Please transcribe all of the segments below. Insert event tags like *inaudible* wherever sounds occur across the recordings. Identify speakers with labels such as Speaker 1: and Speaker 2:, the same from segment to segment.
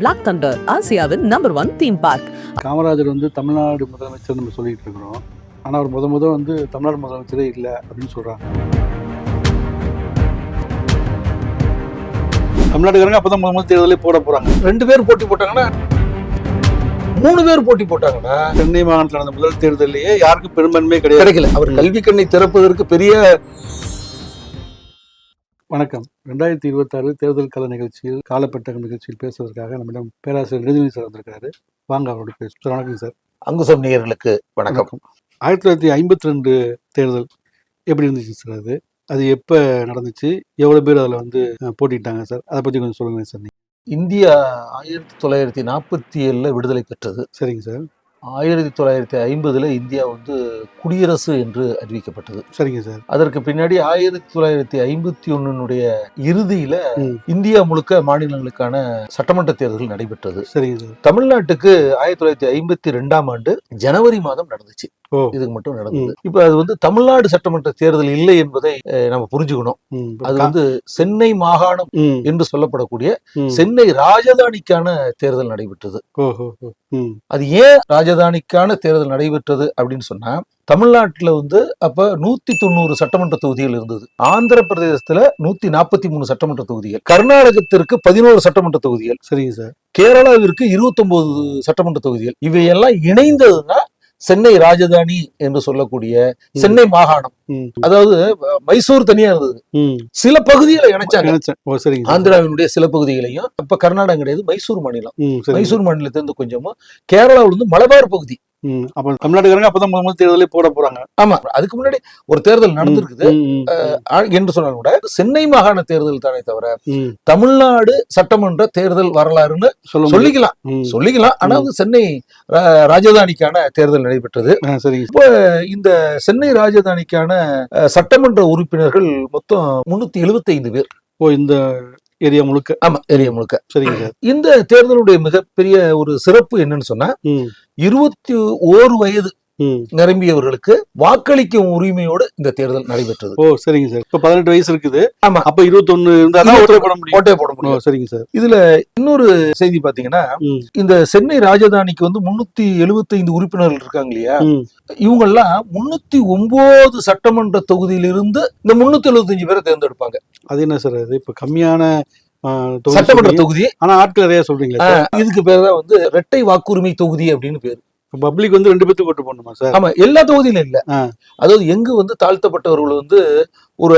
Speaker 1: Black Thunder ஆசியாவின் number one theme park
Speaker 2: Kamarajar வந்து தமிழ்நாடு முதலமைச்சர் நம்ம சொல்லிட்டு இருக்கிறோம். ஆனால் அவர் முத முத வந்து தமிழ்நாடு முதலமைச்சரே இல்லை அப்படின்னு சொல்கிறாங்க தமிழ்நாட்டுக்காரங்க அப்போ தான் முத முதல் தேர்தலே போட போகிறாங்க
Speaker 3: ரெண்டு பேர் போட்டி போட்டாங்கன்னா மூணு பேர் போட்டி போட்டாங்கன்னா
Speaker 2: சென்னை மாகாணத்தில் நடந்த முதல் தேர்தலையே யாருக்கும் பெரும்பான்மையே கிடையாது.
Speaker 3: கிடைக்கல. அவர் கல்வி கண்ணை திறப்பதற்கு பெரிய
Speaker 2: வணக்கம். ரெண்டாயிரத்தி இருபத்தாறு தேர்தல் கள நிகழ்ச்சியில் காலப்பட்டக நிகழ்ச்சியில் பேசுவதற்காக நம்மிடம் பேராசிரியர் நிதிநிதி சார் வந்திருக்காரு வாங்க அவரோட பேச சார் வணக்கம் சார்.
Speaker 3: அங்குசம் நேயர்களுக்கு வணக்கம்.
Speaker 2: ஆயிரத்தி தொள்ளாயிரத்தி ஐம்பத்தி ரெண்டு தேர்தல் எப்படி இருந்துச்சு சார் அது? அது எப்போ நடந்துச்சு? எவ்வளோ பேர் அதில் வந்து போட்டிட்டாங்க சார்? அதை பற்றி கொஞ்சம் சொல்லுங்கள் சார் நீங்கள்
Speaker 3: இந்தியா ஆயிரத்தி தொள்ளாயிரத்தி நாற்பத்தி ஏழுல விடுதலை பெற்றது.
Speaker 2: சரிங்க சார்.
Speaker 3: ஆயிரத்தி தொள்ளாயிரத்தி ஐம்பதுல இந்தியா வந்து குடியரசு என்று அறிவிக்கப்பட்டது
Speaker 2: சரிங்க சார்
Speaker 3: அதற்கு பின்னாடி ஆயிரத்தி தொள்ளாயிரத்தி ஐம்பத்தி ஒன்னுடைய இறுதியில. இந்தியா முழுக்க மாநிலங்களுக்கான சட்டமன்ற தேர்தல் நடைபெற்றது
Speaker 2: சரிங்க சார்
Speaker 3: தமிழ்நாட்டுக்கு ஆயிரத்தி தொள்ளாயிரத்தி ஐம்பத்தி ரெண்டாம் ஆண்டு ஜனவரி மாதம் நடந்துச்சு. இதுக்கு மட்டும் நடந்தது. இப்ப அது வந்து தமிழ்நாடு சட்டமன்ற தேர்தல் இல்லை என்பதை நம்ம புரிஞ்சுக்கணும். அது வந்து சென்னை மாகாணம் என்று சொல்லப்படக்கூடிய. சென்னை ராஜதானிக்கான தேர்தல் நடைபெற்றது. அது ஏன் ராஜதானிக்கான தேர்தல் நடைபெற்றது அப்படின்னு சொன்னா தமிழ்நாட்டுல வந்து அப்ப நூத்தி தொண்ணூறு சட்டமன்ற தொகுதிகள் இருந்தது. ஆந்திர பிரதேசத்துல நூத்தி நாற்பத்தி மூணு சட்டமன்ற தொகுதிகள். கர்நாடகத்திற்கு பதினோரு சட்டமன்ற தொகுதிகள்.
Speaker 2: சரிங்க சார்.
Speaker 3: கேரளாவிற்கு 29 சட்டமன்ற தொகுதிகள். இவையெல்லாம் இணைந்ததுன்னா சென்னை ராஜதானி என்று சொல்லக்கூடிய சென்னை மாகாணம். அதாவது மைசூர் தனியா இருந்தது. சில பகுதிகளை இணைச்சாங்க. ஆந்திராவினுடைய சில பகுதிகளையும் இப்ப கர்நாடகம் கிடையாது மைசூர் மாநிலம். மைசூர் மாநிலத்திலிருந்து கொஞ்சமும் கேரளாவில இருந்து மலபார் பகுதி.
Speaker 2: அப்போ தமிழ்நாட்டுக்காரங்க முதல் தேர்தலே போட போகிறாங்க
Speaker 3: ஆமா அதுக்கு முன்னாடி ஒரு தேர்தல் நடந்திருக்குது. என்று சொன்னாலும் கூட சென்னை மாகாண தேர்தல் தானே தவிர தமிழ்நாடு சட்டமன்ற தேர்தல் வரலாறுன்னு சொல்லிக்கலாம். சொல்லிக்கலாம். ஆனா வந்து சென்னை ராஜதானிக்கான தேர்தல் நடைபெற்றது.
Speaker 2: சரிங்க.
Speaker 3: இந்த சென்னை ராஜதானிக்கான அஹ், சட்டமன்ற உறுப்பினர்கள் மொத்தம் முன்னூத்தி எழுபத்தைந்து பேர்.
Speaker 2: ஓ இந்த ஏரியா முழுக்க?
Speaker 3: ஆமா ஏரியா முழுக்க.
Speaker 2: சரிங்க சார்.
Speaker 3: இந்த தேர்தலுடைய மிகப்பெரிய ஒரு சிறப்பு என்னன்னு சொன்னா இருபத்தி ஓரு வயது நிரம்பியவர்களுக்கு வாக்களிக்கும் உரிமையோடு இந்த தேர்தல் நடைபெற்றது.
Speaker 2: ஓ சரிங்க சார். இப்போ பதினெட்டு வயசு இருக்குது.
Speaker 3: ஆமா.
Speaker 2: அப்போ இருபத்தொன்னு இருந்தால் தான் ஓட்டே போட முடியும்.
Speaker 3: ஓட்டே போட
Speaker 2: ஓ
Speaker 3: முடியும்
Speaker 2: சரிங்க சார்.
Speaker 3: இதுல இன்னொரு செய்தி பாத்தீங்கன்னா இந்த சென்னை ராஜதானிக்கு வந்து முன்னூத்தி எழுபத்தைந்து உறுப்பினர்கள் இருக்காங்க இல்லையா? இவங்க எல்லாம் முன்னூத்தி ஒன்பது சட்டமன்ற தொகுதியிலிருந்து இந்த முன்னூத்தி எழுபத்தஞ்சு பேரை தேர்ந்தெடுப்பாங்க.
Speaker 2: அது என்ன சார் அது? இப்போ கம்மியான
Speaker 3: சட்டமன்ற. தொகுதி.
Speaker 2: ஆனா ஆட்கள் நிறைய சொல்றீங்களா
Speaker 3: இதுக்கு பேர் தான் வந்து இரட்டை வாக்குரிமை தொகுதி அப்படின்னு பேரு.
Speaker 2: பப்ளிக் வந்து ரெண்டு பேத்துக்கு ஓட்டு போடணுமா சார்?
Speaker 3: ஆமா எல்லா தொகுதியிலும் இல்ல. அதாவது எங்க வந்து தாழ்த்தப்பட்டவர்கள் வந்து ஒரு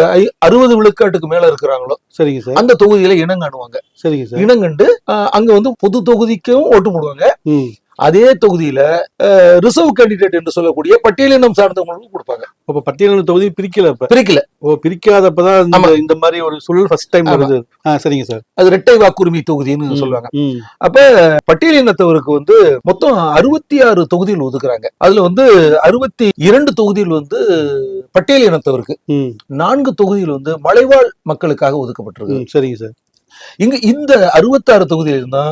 Speaker 3: அறுபது விழுக்காட்டுக்கு மேல இருக்கிறாங்களோ
Speaker 2: சரிங்க சார்.
Speaker 3: அந்த தொகுதியில இனங்காணுவாங்க
Speaker 2: சரிங்க சார்.
Speaker 3: இனங்கண்டு அங்க வந்து பொது தொகுதிக்கும் ஓட்டு போடுவாங்க. அதே தொகுதியில ரிசர்வ் கேண்டிடேட் என்று சொல்லக்கூடிய பட்டியலினம் சார்ந்தவங்களுக்கும் கொடுப்பாங்க.
Speaker 2: அப்ப பட்டியலின தொகுதி பிரிக்கல
Speaker 3: பிரிக்கல.
Speaker 2: ஓ பிரிக்காதப்பதான்
Speaker 3: ஆமா.
Speaker 2: இந்த மாதிரி ஒரு சூழல் ஃபர்ஸ்ட் டைம். வருது. சரிங்க சார்.
Speaker 3: அது இரட்டை வாக்குரிமை தொகுதின்னு சொல்லுவாங்க. அப்ப பட்டியலினத்தவருக்கு வந்து மொத்தம் அறுபத்தி ஆறு தொகுதிகள் ஒதுக்குறாங்க. அதுல வந்து அறுபத்தி இரண்டு தொகுதிகள் வந்து பட்டியல் இனத்தவருக்கு. நான்கு தொகுதிகள் வந்து மலைவாழ் மக்களுக்காக ஒதுக்கப்பட்டிருக்கு.
Speaker 2: சரிங்க சார்.
Speaker 3: இங்க இந்த அறுபத்தாறு தொகுதியில இருந்தா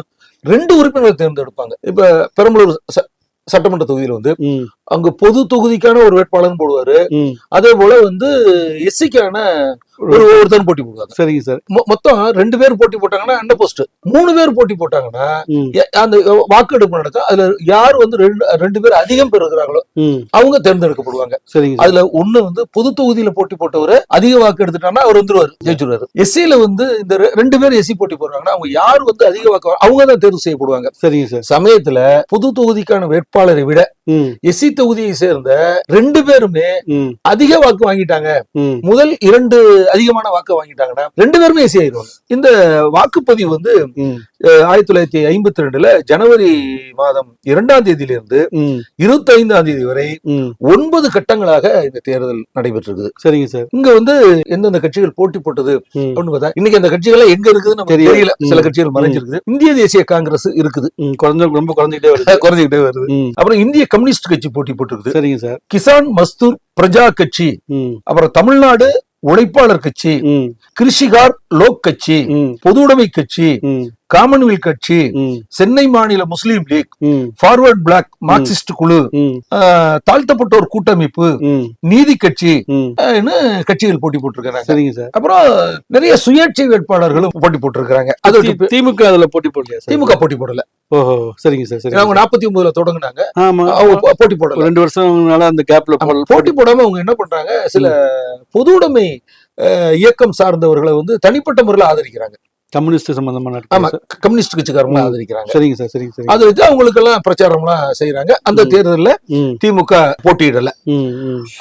Speaker 3: ரெண்டு உறுப்பினர்கள் தேர்ந்தெடுப்பாங்க. இப்ப பெரம்பலூர் ச- சட்டமன்ற தொகுதியில வந்து அங்க பொது தொகுதிக்கான ஒரு வேட்பாளர் போடுவாரு. அதே போல வந்து எஸ்சிக்கான ஒரு ஒருத்தர் போட்டி போடுவாங்க
Speaker 2: சரிங்க சார்.
Speaker 3: மொத்தம் ரெண்டு பேர் போட்டி போட்டாங்கன்னா அண்ட போஸ்ட் மூணு பேர் போட்டி போட்டாங்கன்னா அந்த வாக்கெடுப்பு நடக்கும். அதுல யார் வந்து ரெண்டு ரெண்டு பேர் அதிகம் பெறுகிறாங்களோ
Speaker 2: ம்.
Speaker 3: அவங்க தேர்ந்தெடுக்கப்படுவாங்க.
Speaker 2: சரிங்க சார்.
Speaker 3: அதுல ஒண்ணு வந்து பொது தொகுதியில போட்டி போட்டவர் அதிக வாக்கு எடுத்துட்டாங்கன்னா அவர் வந்துருவாரு ஜெயிச்சுருவாரு எஸ்சியில வந்து இந்த ரெண்டு பேர் எஸ்சி போட்டி போடுறாங்கன்னா அவங்க யார் வந்து அதிக வாக்கு அவங்க தான் தேர்வு செய்யப்படுவாங்க.
Speaker 2: சரிங்க சார்.
Speaker 3: சமயத்துல பொது தொகுதிக்கான வேட்பாளரை விட எஸ்சி தொகுதியை சேர்ந்த ரெண்டு பேருமே அதிக வாக்கு வாங்கிட்டாங்க. முதல் இரண்டு அதிகமான வாக்கு வாங்கிட்டாங்கன்னா ரெண்டு பேருமே எஸ்சி ஆயிடுவாங்க. இந்த வாக்குப்பதிவு வந்து ஆயிரத்தி தொள்ளாயிரத்தி ஐம்பத்தி ரெண்டுல ஜனவரி மாதம் இரண்டாம் தேதியிலிருந்து இருபத்தி ஐந்தாம் தேதி வரை ஒன்பது கட்டங்களாக இந்த தேர்தல் நடைபெற்றிருக்குது.
Speaker 2: சரிங்க சார்.
Speaker 3: இங்க வந்து எந்தெந்த கட்சிகள் போட்டி போட்டது அப்படின்னு பார்த்தா இன்னைக்கு அந்த கட்சிகள் எங்க இருக்குதுன்னு நமக்கு
Speaker 2: தெரியல.
Speaker 3: சில. கட்சிகள் மறைஞ்சிருக்குது. இந்திய தேசிய காங்கிரஸ் இருக்குது.
Speaker 2: குறைஞ்ச ரொம்ப குறைஞ்சிட்டே வருது.
Speaker 3: குறைஞ்சிக்கிட்டே வருது. *laughs* அப்புறம் இந்திய கம்யூனிஸ்ட் கட்சி போட்டி போட்டுருக்குது.
Speaker 2: சரிங்க சார்.
Speaker 3: கிசான் மஸ்தூர் பிரஜா கட்சி அப்புறம் தமிழ்நாடு உழைப்பாளர் கட்சி கிருஷிகார் லோக் கட்சி
Speaker 2: ம்.
Speaker 3: பொதுவுடைமை கட்சி காமன்வெல்த் கட்சி சென்னை மாநில Muslim league forward bloc Marxist குழு
Speaker 2: ம்.
Speaker 3: ஆஹ், தாழ்த்தப்பட்டோர் கூட்டமைப்பு நீதி கட்சி கட்சிகள் போட்டி போட்டிருக்கிறாங்க.
Speaker 2: சரிங்க சார்.
Speaker 3: அப்புறம் நிறைய சுயேட்சை வேட்பாளர்களும் போட்டி போட்டிருக்கிறாங்க. அது
Speaker 2: திமுக அதுல போட்டி போடலையா சார்?
Speaker 3: திமுக போட்டி போடல.
Speaker 2: ஓஹோ சரிங்க சார் சரி
Speaker 3: அவங்க நாற்பத்தி ஒன்பதுல தொடங்குனாங்க. அவங்க போட்டி போடல.
Speaker 2: ஒரு ரெண்டு வருஷம்னால அந்த கேப்ல
Speaker 3: போட்டி போடாம அவங்க என்ன பண்றாங்க? சில பொது உடைமை இயக்கம் சார்ந்தவர்களை வந்து தனிப்பட்ட முறையில் ஆதரிக்கிறாங்க.
Speaker 2: கம்யூனிஸ்ட் சம்பந்தமான
Speaker 3: ஆமா கம்யூனிஸ்ட் கட்சிக்காரங்களை
Speaker 2: ம்.
Speaker 3: ஆதரிக்கிறாங்க.
Speaker 2: சரிங்க சார் சரிங்க சரிங்க.
Speaker 3: அதை வச்சு அவங்களுக்கு எல்லாம் பிரச்சாரம்லாம் செய்யறாங்க அந்த. தேர்தல்ல திமுக போட்டியிடல.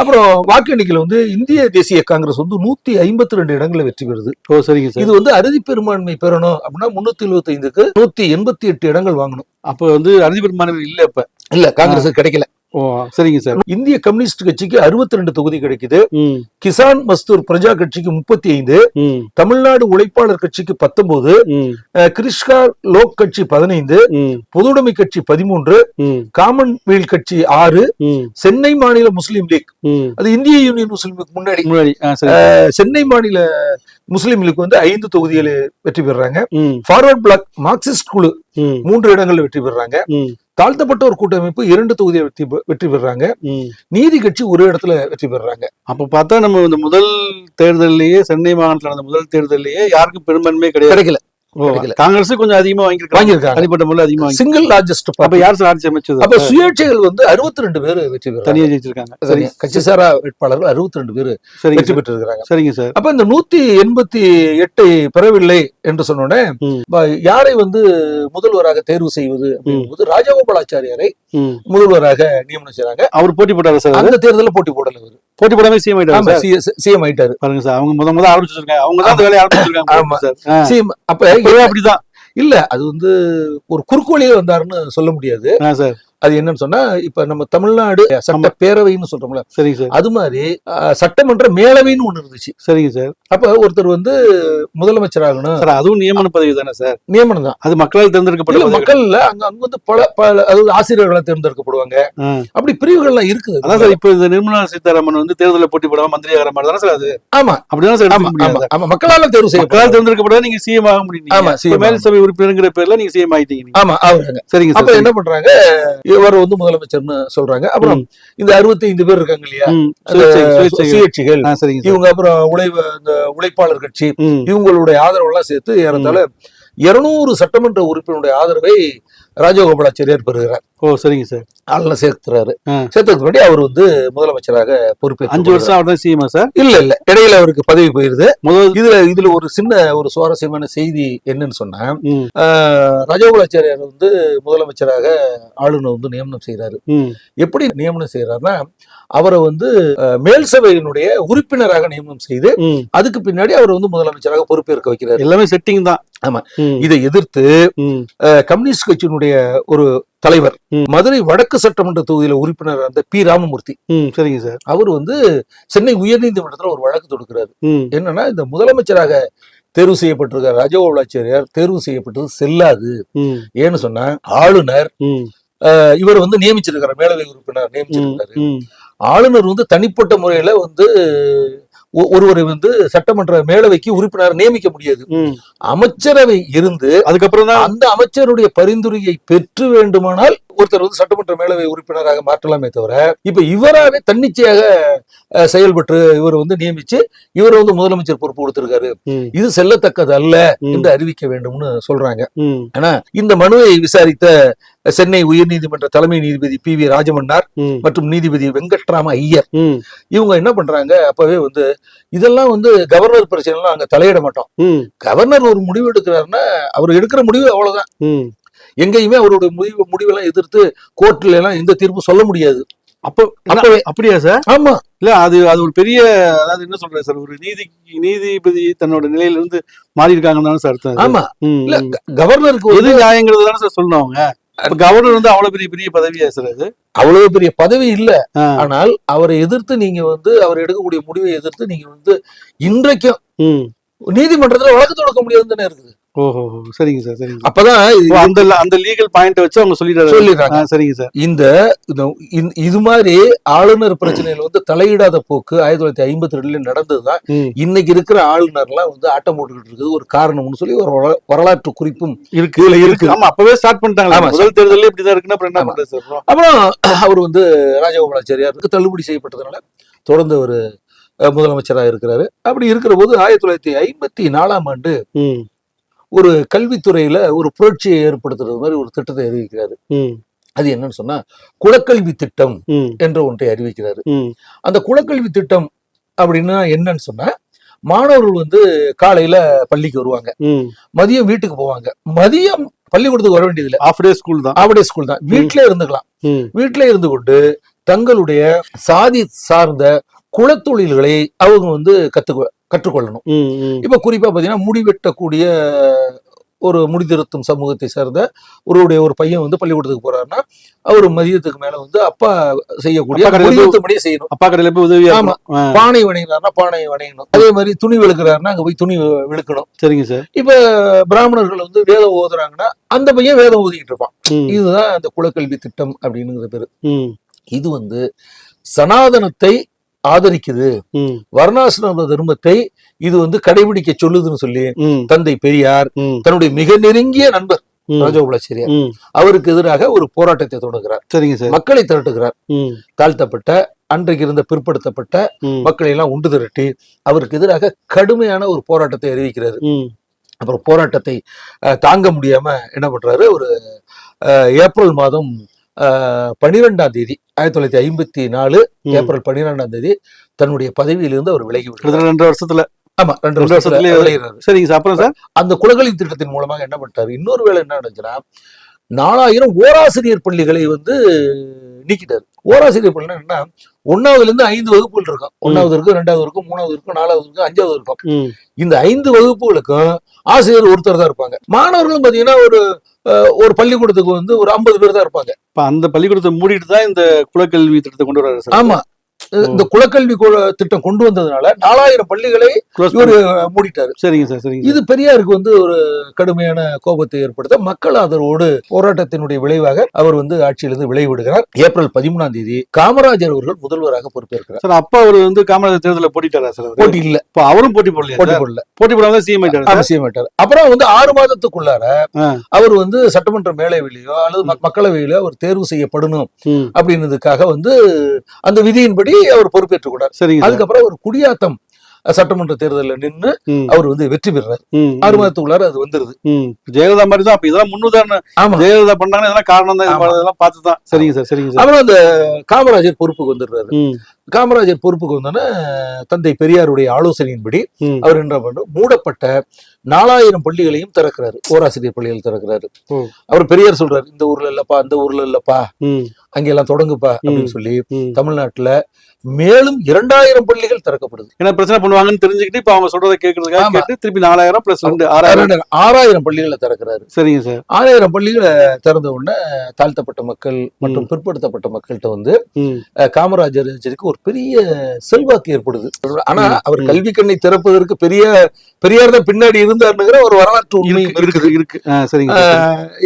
Speaker 3: அப்புறம் வாக்கு எண்ணிக்கையில வந்து இந்திய தேசிய காங்கிரஸ் வந்து நூத்தி ஐம்பத்தி ரெண்டு இடங்களை வெற்றி பெறுது.
Speaker 2: ஓ சரிங்க சார்.
Speaker 3: இது வந்து அறுதி பெரும்பான்மை பெறணும் அப்படின்னா முன்னூத்தி எழுபத்தி ஐந்துக்கு நூத்தி எண்பத்தி எட்டு இடங்கள் வாங்கணும்.
Speaker 2: அப்ப வந்து அறுதிபெரும் மாணவர் இல்ல இப்ப
Speaker 3: இல்ல காங்கிரஸ் கிடைக்கல.
Speaker 2: சரிங்க சார்.
Speaker 3: இந்திய கம்யூனிஸ்ட் கட்சிக்கு அறுபத்தி ரெண்டு தொகுதி கிடைக்குது. கிசான் மஸ்தூர் பிரஜா கட்சிக்கு முப்பத்தி ஐந்து தமிழ்நாடு உழைப்பாளர் கட்சிக்கு பத்தொன்பது கிறிஸ்கார் லோக் கட்சி பதினைந்து. பொதுவுடைமை கட்சி பதிமூன்று. காமன்வெல்த் கட்சி ஆறு. சென்னை மாநில முஸ்லீம் லீக். அது இந்திய யூனியன் முஸ்லீம் லீக் முன்னாடி. சென்னை மாநில முஸ்லீம் லீக் வந்து ஐந்து தொகுதிகள் வெற்றி பெறாங்க ஃபார்வர்ட் பிளாக் மார்க்சிஸ்ட் குழு மூன்று இடங்கள்ல வெற்றி பெறாங்க
Speaker 2: ம்
Speaker 3: தாழ்த்தப்பட்டோர் கூட்டமைப்பு இரண்டு தொகுதியை வெற்றி வெற்றி பெறாங்க நீதி கட்சி ஒரு இடத்துல வெற்றி பெறாங்க
Speaker 2: அப்ப பார்த்தா நம்ம இந்த முதல் தேர்தல்லையே சென்னை மாகாணத்துல நடந்த முதல் தேர்தல்லையே யாருக்கும் பெரும்பான்மை கிடையாது.
Speaker 3: கிடைக்கல.
Speaker 2: காங்கிரஸ் கொஞ்சம் அதிகமா வாங்கியிருக்காங்க
Speaker 3: வாங்கியிருக்காங்க.
Speaker 2: தனிப்பட்ட முறையில் அதிகமா
Speaker 3: சிங்கிள் லார்ஜஸ்ட்
Speaker 2: அப்ப யார் சார் ஆட்சி அமைச்சது?
Speaker 3: அப்ப சுயேட்சைகள் வந்து அறுபத்தி ரெண்டு பேர் வெற்றி பெறாங்க
Speaker 2: தனியா ஜெயிச்சிருக்காங்க. சரி
Speaker 3: கட்சி சாரா வேட்பாளர்கள் அறுபத்தி ரெண்டு பேர் வெற்றி. பெற்றிருக்கிறாங்க.
Speaker 2: சரிங்க சார்.
Speaker 3: அப்ப இந்த நூத்தி எண்பத்தி எட்டை பெறவில்லை என்று சொன்னோடனே யாரை வந்து முதல்வராக தேர்வு செய்வது அப்படிங்கும்போது ராஜகோபாலாச்சாரியாரை முதல்வராக நியமனம் செய்றாங்க.
Speaker 2: அவர் போட்டி போட்டாரு சார்
Speaker 3: அந்த தேர்தலில் போட்டி போடல அவரு
Speaker 2: போட்டி போடாம சிஎம் ஆயிட்டாரு
Speaker 3: சிஎம் ஆயிட்டாரு.
Speaker 2: பாருங்க சார் அவங்க முத முத ஆரம்பிச்சிருக்காங்க. அவங்க தான் அந்த வேலையை ஆரம்பிச்சிருக்காங்க.
Speaker 3: ஆமா.
Speaker 2: சார்.
Speaker 3: சிஎம் அப்ப *laughs*
Speaker 2: அப்படிதான்?
Speaker 3: இல்ல அது வந்து ஒரு குறுக்கோலியே வந்தாருன்னு சொல்ல முடியாது. அது என்னன்னு சொன்னா இப்ப நம்ம தமிழ்நாடு சட்ட பேரவைன்னு சொல்றோம்ல
Speaker 2: சரிங்க சார்.
Speaker 3: அது மாதிரி சட்டமன்ற மேலவைன்னு ஒண்ணு இருந்துச்சு.
Speaker 2: சரிங்க சார்.
Speaker 3: அப்ப ஒருத்தர் வந்து முதலமைச்சர் ஆகணும்.
Speaker 2: சார் அதுவும் நியமன பதவி தானே சார்?
Speaker 3: நியமனம் தான்.
Speaker 2: அது மக்களால் தேர்ந்தெடுக்கப்பட்ட பதவி
Speaker 3: மக்கள்ல அங்க அங்க வந்து பல பல அதாவது ஆசிரியர்களா தேர்ந்தெடுக்கப்படுவாங்க. அப்படி பிரிவுகள்லாம் இருக்குது.
Speaker 2: அதான் சார் இப்ப இந்த நிர்மலா சீதாராமன் வந்து தேர்தலில் போட்டி போடாம மந்திரி ஆகிற மாதிரி தானே சார் அது?
Speaker 3: ஆமா.
Speaker 2: அப்படிதான் சார்
Speaker 3: ஆமா மக்களால தேர்வு
Speaker 2: மக்களால்
Speaker 3: செய்யப்படும்
Speaker 2: தேர்ந்தெடுக்கப்பட்டா நீங்க சிஎம் ஆக முடியும்
Speaker 3: ஆமா,
Speaker 2: மேல் சபை உறுப்பினருங்கிற பேர்ல நீங்க சிஎம் ஆயிட்டீங்க.
Speaker 3: ஆமா ஆகுறாங்க.
Speaker 2: சரிங்க
Speaker 3: அப்ப
Speaker 2: சார்
Speaker 3: என்ன பண்றாங்க? இவர் வந்து முதலமைச்சர்னு சொல்றாங்க. அப்புறம் இந்த அறுபத்தி ஐந்து பேர் இருக்காங்க இல்லையா?
Speaker 2: சுயேட்சைகள்.
Speaker 3: இவங்க அப்புறம் உழைவு இந்த உழைப்பாளர் கட்சி இவங்களுடைய ஆதரவு எல்லாம் சேர்த்து ஏறத்தாழ இருநூறு சட்டமன்ற உறுப்பினருடைய ஆதரவை ராஜகோபாலாச்சாரியார் பெறுகிறார்.
Speaker 2: ஓ சரிங்க சார்.
Speaker 3: ஆளுநர் சேர்த்துறாரு
Speaker 2: ஆ.
Speaker 3: சேர்த்ததுக்கு முன்னாடி அவர் வந்து முதலமைச்சராக பொறுப்பேற்று
Speaker 2: அஞ்சு வருஷம் அவர் தான் சார்?
Speaker 3: இல்ல இல்ல. இடையில அவருக்கு பதவி போயிருது.
Speaker 2: முதல்
Speaker 3: இதுல இதுல ஒரு சின்ன ஒரு சுவாரஸ்யமான செய்தி என்னன்னு சொன்னா ராஜகோபாலாச்சாரியார் வந்து முதலமைச்சராக ஆளுநர் வந்து நியமனம் செய்யறாரு எப்படி நியமனம் செய்யறாருன்னா அவரை வந்து மேல் சபையினுடைய உறுப்பினராக நியமனம் செய்து. அதுக்கு பின்னாடி அவர் வந்து முதலமைச்சராக பொறுப்பேற்க வைக்கிறார்.
Speaker 2: எல்லாமே செட்டிங் தான்.
Speaker 3: ஆமா. இதை எதிர்த்து கம்யூனிஸ்ட் கட்சியினுடைய ஒரு தலைவர். மதுரை வடக்கு சட்டமன்ற தொகுதியில உறுப்பினர் அந்த பி. ராமமூர்த்தி.
Speaker 2: சரிங்க சார்.
Speaker 3: அவர் வந்து சென்னை உயர்நீதிமன்றத்துல ஒரு வழக்கு தொடுக்கிறார். என்னன்னா இந்த முதலமைச்சராக தேர்வு செய்யப்பட்டிருக்க ராஜகோபாலாச்சாரியார் தேர்வு செய்யப்பட்டது செல்லாது. ஏன்னு சொன்னா ஆளுநர் இவர் வந்து நியமிச்சிருக்காரு மேலவை உறுப்பினர் நியமிச்சிருக்காரு ஆளுநர் வந்து தனிப்பட்ட முறையில வந்து ஒருவரை வந்து சட்டமன்ற மேலவைக்கு உறுப்பினர் நியமிக்க முடியாது. அமைச்சரவை இருந்து
Speaker 2: அதுக்கப்புறம் தான்
Speaker 3: அந்த அமைச்சருடைய பரிந்துரையை பெற்று வேண்டுமானால் ஒருத்தர் வந்து சட்டமன்ற மேலவை உறுப்பினராக மாற்றலாமே தவிர இப்ப இவராவே தன்னிச்சையாக செயல்பட்டு இவர் வந்து நியமிச்சு இவர் வந்து முதலமைச்சர் பொறுப்பு கொடுத்திருக்காரு. இது செல்லத்தக்கது அல்ல என்று அறிவிக்க வேண்டும்னு சொல்றாங்க. ஆனா இந்த மனுவை விசாரித்த சென்னை உயர்நீதிமன்ற தலைமை நீதிபதி பி வி ராஜமன்னார் மற்றும் நீதிபதி வெங்கட்ராம ஐயர். இவங்க என்ன பண்றாங்க? அப்பவே வந்து இதெல்லாம் வந்து கவர்னர் பிரச்சனைலாம் அங்க தலையிட மாட்டோம். கவர்னர் ஒரு முடிவு எடுக்கிறாருன்னா அவர் எடுக்கிற முடிவு அவ்வளவுதான். எங்கேயுமே அவருடைய முடிவு முடிவெல்லாம் எதிர்த்து கோர்ட்ல எல்லாம் எந்த தீர்ப்பு சொல்ல முடியாது.
Speaker 2: அப்போ அப்படியா சார்?
Speaker 3: ஆமா.
Speaker 2: இல்ல அது அது ஒரு பெரிய அதாவது என்ன சொல்றேன் சார் ஒரு நீதி நீதிபதி தன்னோட நிலையில இருந்து மாறி இருக்காங்கன்னு தானே சார் அர்த்தம்?
Speaker 3: ஆமா. இல்ல கவர்னருக்கு
Speaker 2: எது நியாயங்கிறது தானே சார் சொல்லணும் அவங்க. கவர்னர் வந்து அவ்வளவு பெரிய பெரிய பதவியா சார்
Speaker 3: அவ்வளவு பெரிய பதவி இல்ல. ஆனால் அவரை எதிர்த்து நீங்க வந்து அவர் எடுக்கக்கூடிய முடிவை எதிர்த்து நீங்க வந்து இன்றைக்கும். நீதிமன்றத்துல வழக்கு தொடுக்க முடியாதுன்னு தானே இருக்குது.
Speaker 2: ஓஹோ சரிங்க சார் சரிங்க சார்.
Speaker 3: அப்பதான்
Speaker 2: அந்த அந்த லீகல் பாயிண்ட் வச்சு அவங்க சொல்லிடுறாங்க. சரிங்க சார்.
Speaker 3: இந்த இது மாதிரி ஆளுநர் பிரச்சனையில வந்து தலையிடாத போக்கு ஆயிரத்தி தொள்ளாயிரத்தி ஐம்பத்தி ரெண்டுல நடந்ததுதான். இன்னைக்கு இருக்கிற ஆளுநர்லாம் வந்து ஆட்டம் போட்டுக்கிட்டு இருக்குது. ஒரு காரணம்னு சொல்லி ஒரு வரலா- வரலாற்று குறிப்பும்
Speaker 2: இருக்கு.
Speaker 3: இதுல
Speaker 2: இருக்கு. ஆமா அப்பவே ஸ்டார்ட் பண்ணிட்டாங்க முதல் தேர்தலே இப்படிதான் இருக்குன்னா அப்புறம் என்ன. பண்றது சார் அப்புறம்?
Speaker 3: அவர் வந்து ராஜகோபாலாச்சாரியாருக்கு தள்ளுபடி செய்யப்பட்டதுனால தொடர்ந்து ஒரு முதலமைச்சராக இருக்கிறாரு. அப்படி இருக்கிற போது ஆயிரத்தி தொள்ளாயிரத்தி ஐம்பத்தி நாலாம் ஆண்டு ஒரு கல்வித்துறையில ஒரு புரட்சியை ஏற்படுத்துறது மாதிரி ஒரு திட்டத்தை அறிவிக்கிறாரு. அது என்னன்னு சொன்னா குலக்கல்வி திட்டம் என்ற ஒன்றை அறிவிக்கிறாரு. அந்த குலக்கல்வி திட்டம் அப்படின்னா என்னன்னு சொன்னா மாணவர்கள் வந்து காலையில பள்ளிக்கு வருவாங்க. மதியம் வீட்டுக்கு போவாங்க. மதியம் பள்ளிக்கூடத்துக்கு வர வேண்டியதில்லை.
Speaker 2: ஆஃப் டே ஸ்கூல் தான்.
Speaker 3: ஆவடே ஸ்கூல் தான். வீட்டிலே இருந்துக்கலாம். வீட்டிலே இருந்து கொண்டு தங்களுடைய சாதி சார்ந்த குலத்தொழில்களை அவங்க வந்து கத்துக்க கற்றுக்கொள்ளணும். இப்ப குறிப்பா பாத்தீங்கன்னா முடி வெட்டக்கூடிய ஒரு முடிதிருத்தும் சமூகத்தை சேர்ந்த ஒருவருடைய ஒரு பையன் வந்து பள்ளிக்கூடத்துக்கு போறாருன்னா அவர் மதியத்துக்கு மேல வந்து அப்பா செய்யக்கூடிய முடிதிருத்தபடியே செய்யணும்.
Speaker 2: அப்பா கடையில போய் உதவியா
Speaker 3: ஆமா. பானை வணைகிறாருன்னா பானை வணையணும் அதே மாதிரி துணி வெளுக்கிறாருன்னா அங்க போய் துணி வெ- வெளுக்கணும்.
Speaker 2: சரிங்க சார்.
Speaker 3: இப்ப பிராமணர்கள் வந்து வேதம் ஓதுறாங்கன்னா அந்த பையன் வேதம் ஓதிக்கிட்டு இருப்பான். இதுதான் அந்த குலக்கல்வி திட்டம் அப்படிங்கிற பேரு. இது வந்து சனாதனத்தை ஆதரிக்குது. வர்ணாசிரம தர்மத்தை இது வந்து கடைபிடிக்க சொல்லுதுன்னு சொல்லி தந்தை பெரியார் தன்னுடைய மிக நெருங்கிய நண்பர் ராஜகோபாலாச்சாரியார் அவருக்கு எதிராக ஒரு போராட்டத்தை தொடங்குகிறார்.
Speaker 2: சரிங்க சார்.
Speaker 3: மக்களை திரட்டுகிறார். தாழ்த்தப்பட்ட அன்றைக்கு இருந்த பிற்படுத்தப்பட்ட மக்களை எல்லாம் உண்டு திரட்டி அவருக்கு எதிராக கடுமையான ஒரு போராட்டத்தை அறிவிக்கிறாரு. அப்புறம் போராட்டத்தை தாங்க முடியாம என்ன பண்றாரு? ஒரு ஏப்ரல் மாதம் பனிரெண்டாம் தேதி ஆயிரத்தி தொள்ளாயிரத்தி ஐம்பத்தி நாலு. ஏப்ரல் பன்னிரெண்டாம் தேதி தன்னுடைய பதவியிலிருந்து அவர் விலகி விடுறார்
Speaker 2: ரெண்டு வருஷத்துல.
Speaker 3: ஆமா ரெண்டு வருஷத்துல விலகிறாரு.
Speaker 2: சரிங்க சார் அப்புறம் சார்?
Speaker 3: அந்த குலகலி திட்டத்தின் மூலமாக என்ன பண்ணிட்டாரு? இன்னொரு வேலை என்ன நடந்துச்சுன்னா நாலாயிரம் ஓராசிரியர் பள்ளிகளை வந்து நீக்கிட்டாரு. ஓராசிரியர் பள்ளினா என்ன ஒன்னாவதுல இருந்து ஐந்து வகுப்புகள் இருக்கும். ஒன்னாவது இருக்கும் ரெண்டாவது இருக்கும் மூணாவது இருக்கும் நாலாவது இருக்கும் அஞ்சாவது இருக்கும். இந்த ஐந்து வகுப்புகளுக்கும் ஆசிரியர் ஒருத்தர் தான் இருப்பாங்க. மாணவர்களும் பாத்தீங்கன்னா ஒரு ஒரு பள்ளிக்கூடத்துக்கு வந்து ஒரு ஐம்பது பேர் தான் இருப்பாங்க.
Speaker 2: இப்ப அந்த பள்ளிக்கூடத்தை மூடிட்டு தான் இந்த குலக்கல்வி திட்டத்தை கொண்டு வர்றாரு சார்.
Speaker 3: ஆமா. இந்த குலக்கல்வி திட்டம் கொண்டு வந்ததுனால நாலாயிரம் பள்ளிகளை இவர் மூடிட்டாரு.
Speaker 2: சரிங்க சார் சரிங்க
Speaker 3: இது பெரியாருக்கு வந்து ஒரு கடுமையான கோபத்தை ஏற்படுத்த மக்கள் ஆதரவோடு போராட்டத்தினுடைய விளைவாக அவர் வந்து ஆட்சியிலிருந்து விலகி விடுகிறார் ஏப்ரல் பதிமூணாம் தேதி காமராஜர் அவர்கள் முதல்வராக பொறுப்பேற்கிறார்.
Speaker 2: சார் அப்பா அவர் வந்து காமராஜர் தேர்தலில் போட்டிட்டாரா சார்?
Speaker 3: போட்டி இல்ல.
Speaker 2: இப்ப அவரும் போட்டி போடலையா
Speaker 3: போட்டி? போடல.
Speaker 2: போட்டி போடாம சிஎம் ஆயிட்டாரு
Speaker 3: அப்புறம் வந்து ஆறு மாதத்துக்குள்ளார. அவர் வந்து சட்டமன்ற மேலவையிலயோ அல்லது மக்- மக்களவையிலோ அவர் தேர்வு செய்யப்படணும் அப்படின்றதுக்காக வந்து அந்த விதியின்படி அவர் பொறுப்பேற்றுக் கொண்டார்.
Speaker 2: சரிங்க சார்.
Speaker 3: அதுக்கப்புறம் ஒரு குடியாத்தம். சட்டமன்ற தேர்தலில் நின்று அவர் வந்து வெற்றி பெறுறார்
Speaker 2: ம்,
Speaker 3: ஆறு மாதத்துக்குள்ளார அது வந்துருது.
Speaker 2: ஜெயலலிதா மாதிரி தான் அப்ப இதெல்லாம் முன்னுதாரணம்
Speaker 3: ஆமா.
Speaker 2: ஜெயலலிதா பண்ணாங்க இதெல்லாம் காரணம் தான். இதெல்லாம் பார்த்து தான் சரிங்க சார் சரிங்க சார்.
Speaker 3: அப்புறம் அந்த காமராஜர் பொறுப்புக்கு வந்துடுறாரு. காமராஜர் பொறுப்புக்கு வந்தோன்னே தந்தை பெரியாருடைய ஆலோசனையின்படி. அவர் என்ன பண்ணும் மூடப்பட்ட நாலாயிரம் பள்ளிகளையும் திறக்கிறாரு. ஓராசிரியர் பள்ளிகள் திறக்கிறாரு. அவர் பெரியார் சொல்றாரு இந்த ஊர்ல இல்லப்பா அந்த ஊர்ல இல்லப்பா. அங்கெல்லாம் தொடங்குப்பா. அப்படின்னு சொல்லி. தமிழ்நாட்டுல மேலும் இரண்டாயிரம் பள்ளிகள் திறக்கப்படுது.
Speaker 2: ஏன்னா பிரச்சனை பண்ணுவாங்கன்னு தெரிஞ்சுக்கிட்டு இப்ப அவங்க சொல்றதை கேட்கறதுக்காக. கேட்டு திருப்பி நாலாயிரம் பிளஸ் ரெண்டு ஆறாயிரம்.
Speaker 3: ஆறாயிரம் பள்ளிகளை திறக்கிறாரு.
Speaker 2: சரிங்க சார்.
Speaker 3: ஆறாயிரம் பள்ளிகளை திறந்த உடனே தாழ்த்தப்பட்ட மக்கள் மற்றும் பிற்படுத்தப்பட்ட மக்கள்கிட்ட வந்து காமராஜர் சரிக்கு ஒரு பெரிய செல்வாக்கு ஏற்படுது. ஆனா அவர். கல்வி கண்ணை திறப்பதற்கு பெரிய பெரியார் தான் பின்னாடி இருந்தாருங்கிற ஒரு வரலாற்று உண்மை
Speaker 2: இருக்கு
Speaker 3: இருக்குது.
Speaker 2: இருக்கு.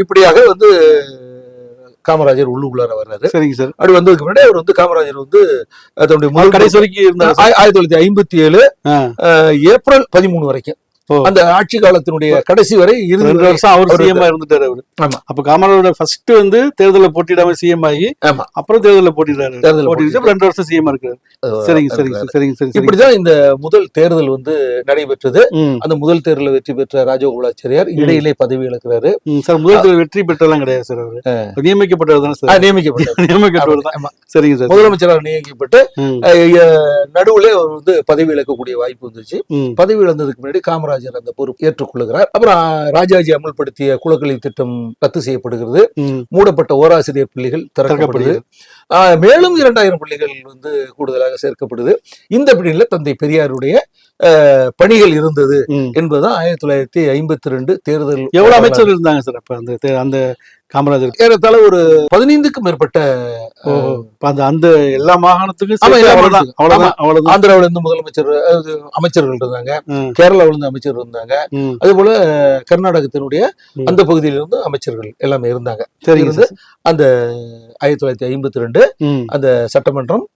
Speaker 3: இப்படியாக வந்து காமராஜர் உள்ளுக்குள்ளார வர்றாரு.
Speaker 2: சரிங்க சார்.
Speaker 3: அப்படி வந்ததுக்கு முன்னாடி அவர் வந்து காமராஜர் வந்து தன்னுடைய முதல்
Speaker 2: கடைசி வரைக்கும்
Speaker 3: ஆயிரத்தி தொள்ளாயிரத்தி ஐம்பத்தி ஏழு ஏப்ரல் பதிமூணு வரைக்கும். அந்த ஆட்சி காலத்தினுடைய கடைசி வரை இருந்து
Speaker 2: வருஷம் அவர் சிஎம் இருந்துட்டாரு அவரு.
Speaker 3: ஆமா.
Speaker 2: அப்ப காமராஜோட ஃபர்ஸ்ட் வந்து தேர்தலில் போட்டியிடாம சிஎம் ஆகி
Speaker 3: ஆமா.
Speaker 2: அப்புறம் தேர்தலில் போட்டிடுறாரு
Speaker 3: தேர்தலில்
Speaker 2: போட்டிட்டு ரெண்டு வருஷம் சிஎம் இருக்காரு. சரிங்க சரிங்க சார் சரிங்க சரி
Speaker 3: இப்படிதான் இந்த முதல் தேர்தல் வந்து நடைபெற்றது. அந்த முதல் தேர்தலில் வெற்றி பெற்ற ராஜகோபாலாச்சாரியார் இடையிலே பதவி இழக்கிறாரு.
Speaker 2: சார் முதல் தேர்தல் வெற்றி பெற்றெல்லாம் கிடையாது சார் அவரு. நியமிக்கப்பட்டவர் தானே சார்?
Speaker 3: நியமிக்கப்பட்டார் *laughs*
Speaker 2: நியமிக்கப்பட்டவர். தான். சரிங்க சார்
Speaker 3: முதலமைச்சராக நியமிக்கப்பட்டு நடுவுல அவர் வந்து பதவி இழக்கக்கூடிய வாய்ப்பு வந்துச்சு பதவி இழந்ததுக்கு முன்னாடி காமராஜர் அந்த பொறுப்பு ஏற்றுக்கொள்ளுகிறார். அப்புறம் ராஜாஜி அமல்படுத்திய குலக்கல்வி திட்டம் ரத்து செய்யப்படுகிறது. மூடப்பட்ட ஓராசிரியர் பள்ளிகள் திறக்கப்படுது. மேலும் இரண்டாயிரம் பள்ளிகள் வந்து கூடுதலாக சேர்க்கப்படுது. இந்த பணியில தந்தை பெரியாருடைய பணிகள் இருந்தது. என்பதுதான் ஆயிரத்தி தொள்ளாயிரத்தி ஐம்பத்தி ரெண்டு தேர்தல்
Speaker 2: எவ்வளவு அமைச்சர்கள் இருந்தாங்க சார் அப்ப அந்த அந்த காமராஜர்?
Speaker 3: ஏறத்தாழ ஒரு பதினைந்துக்கும் மேற்பட்ட
Speaker 2: அந்த அந்த எல்லா மாகாணத்துக்கும் அவ்வளவுதான்
Speaker 3: ஆந்திராவில இருந்து முதலமைச்சர் அமைச்சர்கள் இருந்தாங்க. கேரளாவில இருந்து அமைச்சர் இருந்தாங்க. அதே போல கர்நாடகத்தினுடைய. அந்த பகுதியிலிருந்து அமைச்சர்கள் எல்லாமே இருந்தாங்க. இருந்து
Speaker 2: சார்.
Speaker 3: அந்த ஆயிரத்தி தொள்ளாயிரத்தி ஐம்பத்தி ரெண்டு. அந்த சட்டமன்றம்.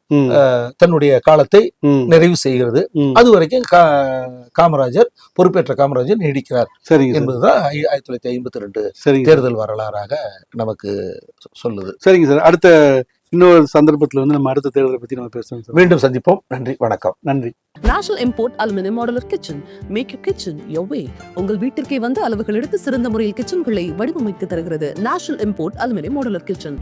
Speaker 3: தன்னுடைய காலத்தை. நிறைவு செய்கிறது. அது வரைக்கும் கா- காமராஜர் பொறுப்பேற்ற காமராஜர் நீடிக்கிறார்
Speaker 2: சார்
Speaker 3: என்பதுதான் ஆயி- ஆயிரத்தி தொள்ளாயிரத்தி ஐம்பத்தி ரெண்டு. தேர்தல் வரலாறாக நமக்கு சொல்லுது
Speaker 2: சரிங்க சார் அடுத்த இன்னொரு சந்தர்ப்பத்துல வந்து நம்ம அடுத்த தேர்தலை பத்தி நம்ம பேசுவோம் சார்
Speaker 3: மீண்டும் சந்திப்போம் நன்றி வணக்கம்
Speaker 2: நன்றி
Speaker 1: National Import Aluminum Modular Kitchen. Make your kitchen your way. உங்கள் வீட்டிற்கே வந்து அளவுகள் எடுத்து சிறந்த முறையில் கிச்சன்களை வடிவமைத்து தருகிறது National Import Aluminum Modular Kitchen.